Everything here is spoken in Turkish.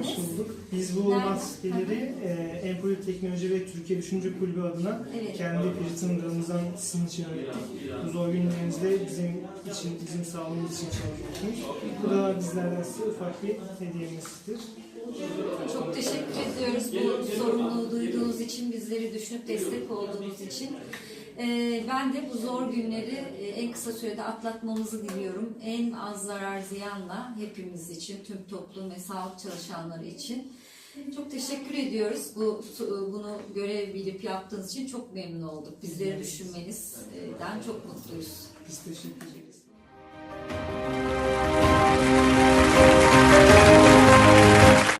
Hoş bulduk. Biz bu maskeleri e, Empoli Teknoloji ve Türkiye Düşünce Kulübü adına Evet. kendi Ramazan sizin için ürettik. Bu zor günlerinizde bizim için, bizim sağlığımız için çalışıyorsunuz. Bu da bizlerden size ufak bir hediyemizdir. Çok teşekkür ediyoruz bu sorumluluğu duyduğunuz için, bizleri düşünüp destek olduğunuz için. Ee, ben de bu zor günleri e, en kısa sürede atlatmamızı diliyorum. En az zarar ziyanla hepimiz için, tüm toplum ve sağlık çalışanları için. Çok teşekkür ediyoruz. Bu bunu görev bilip yaptığınız için çok memnun olduk. Bizleri düşünmenizden çok mutluyuz. Biz teşekkür ederiz.